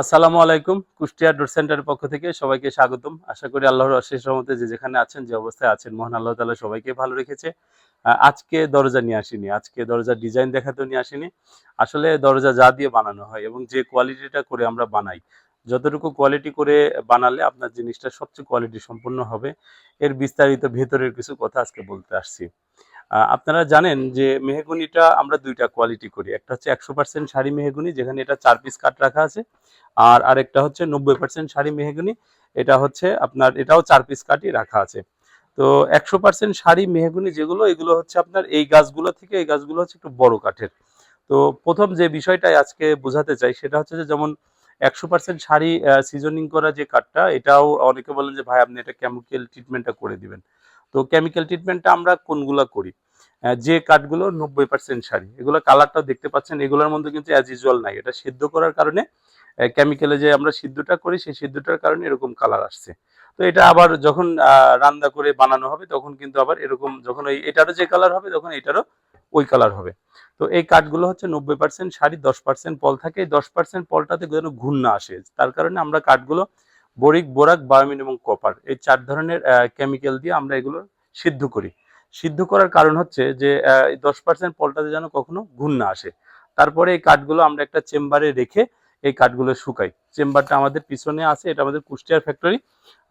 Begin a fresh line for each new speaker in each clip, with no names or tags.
আসসালামু আলাইকুম, কুষ্টিয়া ডোর সেন্টারের পক্ষ থেকে সবাইকে স্বাগতম। আশা করি আল্লাহর অশেষ রহমতে যে যেখানে আছেন, যে অবস্থায় আছেন, মহান আল্লাহ তালা সবাইকে ভালো রেখেছে। আজকে দরজা নিয়ে আসিনি, আজকে দরজার ডিজাইন দেখাতেও নিয়ে আসিনি। আসলে দরজা যা দিয়ে বানানো হয় এবং যে কোয়ালিটিটা করে আমরা বানাই যতটুকু কোয়ালিটি করে বানালে আপনার জিনিসটা সবচেয়ে কোয়ালিটি সম্পূর্ণ হবে। এর বিস্তারিত ভেতরের কিছু কথা আজকে বলতে আসছি। আপনারা জানেন যে মেহগুনিটা আমরা দুইটা কোয়ালিটি করি। একটা হচ্ছে একশো পার্সেন্ট শাড়ি মেহগুনি, যেখানে এটা চার পিস কাট রাখা আছে, আর আরেকটা হচ্ছে নব্বই পার্সেন্ট শাড়ি মেহগুনি। এটা হচ্ছে আপনার, এটাও চার পিস কাটই রাখা আছে। তো একশো পার্সেন্ট শাড়ি মেহগুনি যেগুলো, এগুলো হচ্ছে আপনার এই গাছগুলো থেকে, এই গাছগুলো হচ্ছে একটু বড় কাঠের। তো প্রথম যে বিষয়টাই আজকে বোঝাতে চাই, সেটা হচ্ছে যে যেমন একশো পার্সেন্ট শাড়ি সিজনিং করা যে কাঠটা, এটাও অনেকে বলেন যে, ভাই, আপনি এটা কেমিক্যাল ট্রিটমেন্টটা করে দিবেন। তো কেমিক্যাল ট্রিটমেন্টটা আমরা কোনগুলা করি? যে কাঠগুলো নব্বই পার্সেন্ট শাড়ি, এগুলো কালারটাও দেখতে পাচ্ছেন, এগুলোর মধ্যে কিন্তু অ্যাজ ইউজুয়াল নাই। এটা সিদ্ধ করার কারণে কেমিক্যালে যে আমরা সিদ্ধটা করি, সেই সিদ্ধটার কারণে এরকম কালার আসছে। তো এটা আবার যখন রান্না করে বানানো হবে, তখন কিন্তু আবার এরকম, যখন ওই এটারও যে কালার হবে, তখন এটারও ওই কালার হবে। তো এই কাঠগুলো হচ্ছে নব্বই পার্সেন্ট শাড়ি, দশ পার্সেন্ট পল থাকে। এই দশ পার্সেন্ট পলটাতে যেন ঘুণ না আসে। তার কারণে আমরা কাঠগুলো বরিক, বোরাক, বায়োমিন এবং কপার এই চার ধরনের কেমিক্যাল দিয়ে আমরা এগুলো সিদ্ধ করি। সিদ্ধ করার কারণ হচ্ছে যে দশ পার্সেন্ট পলটাতে যেন কখনো ঘুণ না আসে। তারপরে এই কাঠগুলো আমরা একটা চেম্বারে রেখে এই কাঠগুলো শুকাই। চেম্বারটা আমাদের পিছনে আছে, এটা আমাদের কুষ্টিয়ার ফ্যাক্টরি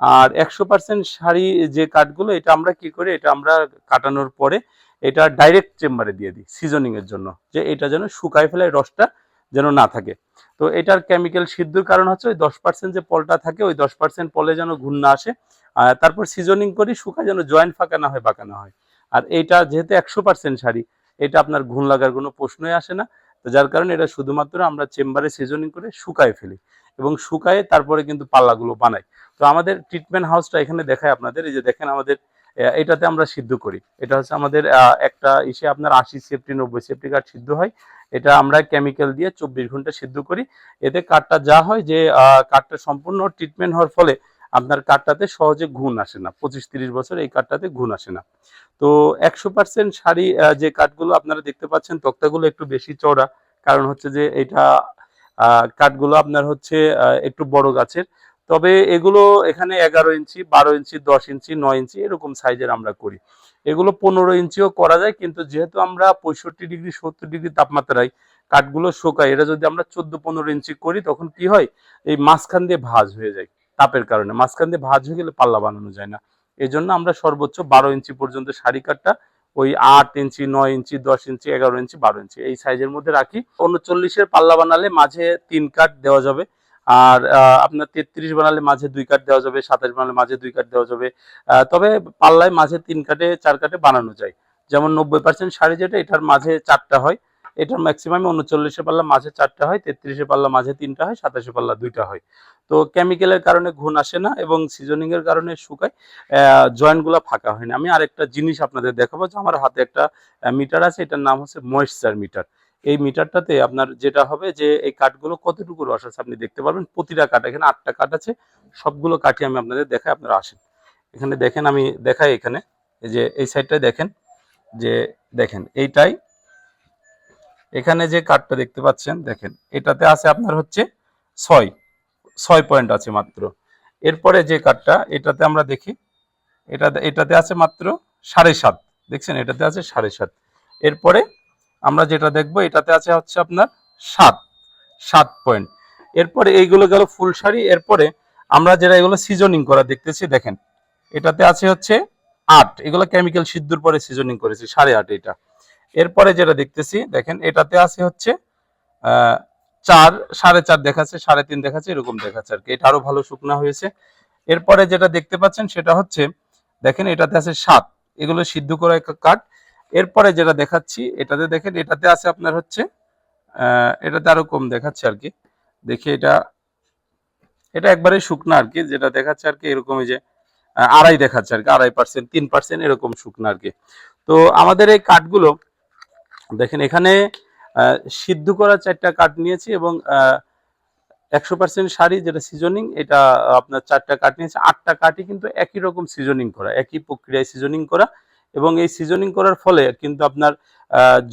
আর একশো পার্সেন্ট শাড়ি যে কাঠগুলো এটা আমরা কি করি, এটা আমরা কাটানোর পরে এটা ডাইরেক্ট চেম্বারে দিয়ে দিই সিজনিং এর জন্য, যে এটা যেন শুকায় ফেলে, রসটা যেন না থাকে। তো এটার কেমিক্যাল সিদ্ধর কারণ হচ্ছে ওই দশ পার্সেন্ট যে পলটা থাকে, ওই দশ পার্সেন্ট পলে যেন ঘুণ না আসে, আর তারপর সিজনিং করি, শুকায় যেন জয়েন্ট ফাঁকা না হয়, বাঁকা না হয়। আর এইটা যেহেতু একশো পার্সেন্ট শাড়ি, এটা আপনার ঘুণ লাগার কোনো প্রশ্নই আসে না। তো যার কারণে এটা শুধুমাত্র আমরা চেম্বারে সিজনিং করে শুকায় ফেলি এবং শুকায়ে তারপরে কিন্তু পাল্লাগুলো বানাই। তো আমাদের ট্রিটমেন্ট হাউসটা এখানে দেখায় আপনাদের, এই যে দেখেন আমাদের এটাতে আমরা সিদ্ধ করি। এটা হচ্ছে আমাদের একটা ইসে আপনার আশি সেফটি, নব্বই সেফটি কাঠ সিদ্ধ হয়। এটা আমরা কেমিক্যাল দিয়ে চব্বিশ ঘণ্টা সিদ্ধ করি। এতে কাঠটা যা হয় যে কাঠটা সম্পূর্ণ ট্রিটমেন্ট হওয়ার ফলে আপনার কাঠটাতে সহজে ঘুণ আসে না। পঁচিশ তিরিশ বছর এই কাঠটাতে ঘুণ আসে না। তো একশো পার্সেন্ট শাড়ি যে কাঠগুলো আপনারা দেখতে পাচ্ছেন, তক্তাগুলো একটু বেশি চওড়া। কারণ হচ্ছে যে, এটা কাঠগুলো আপনার হচ্ছে একটু বড় গাছের। তবে এগুলো এখানে এগারো ইঞ্চি, বারো ইঞ্চি, দশ ইঞ্চি, নয় ইঞ্চি এরকম সাইজের আমরা করি। এগুলো পনেরো ইঞ্চিও করা যায়, কিন্তু যেহেতু আমরা পঁয়ষট্টি ডিগ্রি, সত্তর ডিগ্রি তাপমাত্রায় কাঠগুলো শোকাই, এটা যদি আমরা চোদ্দ, পনেরো ইঞ্চি করি, তখন কি হয়? এই মাঝখান দিয়ে ভাজ হয়ে যায়, তাপের কারণে। মাঝখান দিয়ে ভাঁজ হয়ে গেলে পাল্লা বানানো যায় না। এই জন্য আমরা সর্বোচ্চ বারো ইঞ্চি পর্যন্ত শাড়ি কাঠটা ওই আট ইঞ্চি, নয় ইঞ্চি, দশ ইঞ্চি, এগারো ইঞ্চি, বারো ইঞ্চি এই সাইজের মধ্যে রাখি। উনচল্লিশের পাল্লা বানালে মাঝে তিন কাঠ দেওয়া যাবে। আর আপনার তেত্রিশ বানালে মাঝে দুই কাঠ দেওয়া যাবে, সাতাশ বানালে মাঝে দুই কাঠ দেওয়া যাবে। তবে পাল্লায় মাঝে তিন কাঠে, চার কাঠে বানানো যায়। যেমন নব্বই পার্সেন্ট শাড়ি যেটা, এটার মাঝে চারটা হয়। এটার ম্যাক্সিমাম উনচল্লিশে পাল্লা মাঝে চারটা হয়, তেত্রিশে পাল্লা মাঝে তিনটা হয়, সাতাশে পাল্লা দুইটা হয়। তো কেমিক্যালের কারণে ঘুণ আসে না এবং সিজনিং এর কারণে শুকায়। জয়েন্টগুলা ফাঁকা হয় না। আমি আরেকটা জিনিস আপনাদের দেখাবো যে আমার হাতে একটা মিটার আছে, এটার নাম হচ্ছে ময়েশ্চার মিটার এই মিটারটাতে আপনার যেটা হবে যে এই কাঠগুলো কতটুকু রস আছে আপনি দেখতে পারবেন। প্রতিটা কাঠ, এখানে আটটা কাঠ আছে, সবগুলো কাঠই আমি আপনাদের দেখাই, আপনারা আসেন। এখানে দেখেন, আমি দেখাই এখানে যে এই সাইডটায় দেখেন, যে দেখেন, এইটাই, এখানে যে কাঠটা দেখতে পাচ্ছেন, দেখেন, এটাতে আছে আপনার হচ্ছে ছয় ছয় পয়েন্ট আছে মাত্র। এরপরে যে কাঠটা, এটাতে আমরা দেখি, এটা, এটাতে আছে মাত্র সাড়ে সাত, দেখছেন? এটাতে আছে সাড়ে সাত। এরপরে আমরা যেটা দেখব, এটাতে আছে হচ্ছে আপনার সাত সাত পয়েন্ট এরপরে এইগুলো গেল ফুল শাড়ি এরপরে আমরা যেটা এগুলো সিজনিং করা দেখতেছি, দেখেন। এটাতে আছে হচ্ছে আট, এগুলো কেমিক্যাল সিদ্ধুর পরে সিজনিং করেছি, সাড়ে আট এটা। এরপরে যেটা দেখতেছি, দেখেন, এটাতে আছে হচ্ছে চার, সাড়ে চার দেখাচ্ছে, সাড়ে তিন দেখাচ্ছে, এরকম দেখাচ্ছে আর কি। এটা আরও ভালো শুকনা হয়েছে। এরপরে যেটা দেখতে পাচ্ছেন, সেটা হচ্ছে, দেখেন, এটাতে আছে সাত, এগুলো সিদ্ধ করা কাঠ এরপরে যেটা দেখাচ্ছি, এটাতে দেখেন, এটাতে আছে আপনার হচ্ছে এটাতে আরও কম দেখাচ্ছে আর কি। দেখি এটা এটা একবারে শুকনা আর কি, যেটা দেখাচ্ছে আর কি এরকমই যে আড়াই দেখাচ্ছে আর কি, আড়াই পার্সেন্ট, তিন পার্সেন্ট এরকম শুকনা আর কি। তো আমাদের এই কাঠগুলো, দেখেন এখানে সিদ্ধ করা চারটা কাঠ নিয়েছি এবং একশো পার্সেন্ট শাড়ি যেটা সিজনিং এটা আপনার চারটা কাঠ নিয়েছে। আটটা কাঠই কিন্তু একই রকম সিজনিং করা, একই প্রক্রিয়ায় সিজনিং করা। এবং এই সিজনিং করার ফলে কিন্তু আপনার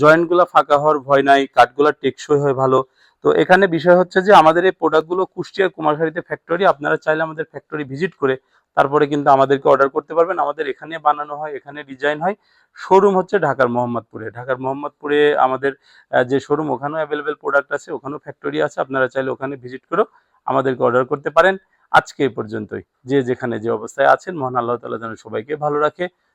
জয়েন্টগুলো ফাঁকা হওয়ার ভয় নাই, কাঠগুলো টেকসই হয় ভালো। তো এখানে বিষয় হচ্ছে যে আমাদের এই প্রোডাক্টগুলো কুষ্টিয়া কুমারখালীতে ফ্যাক্টরি আপনারা চাইলে আমাদের ফ্যাক্টরি ভিজিট করে তারপরে কিন্তু আমাদেরকে অর্ডার করতে পারবেন। আমাদের এখানে বানানো হয়, এখানে ডিজাইন হয়। শোরুম হচ্ছে ঢাকার মোহাম্মদপুরে। ঢাকার মোহাম্মদপুরে আমাদের যে শোরুম ওখানেও অ্যাভেলেবেল প্রোডাক্ট আছে, ওখানেও ফ্যাক্টরি আছে। আপনারা চাইলে ওখানে ভিজিট করেও আমাদেরকে অর্ডার করতে পারেন। আজকে এই পর্যন্তই। যে যেখানে যে অবস্থায় আছেন, মহান আল্লাহ তালা যেন সবাইকে ভালো রাখে।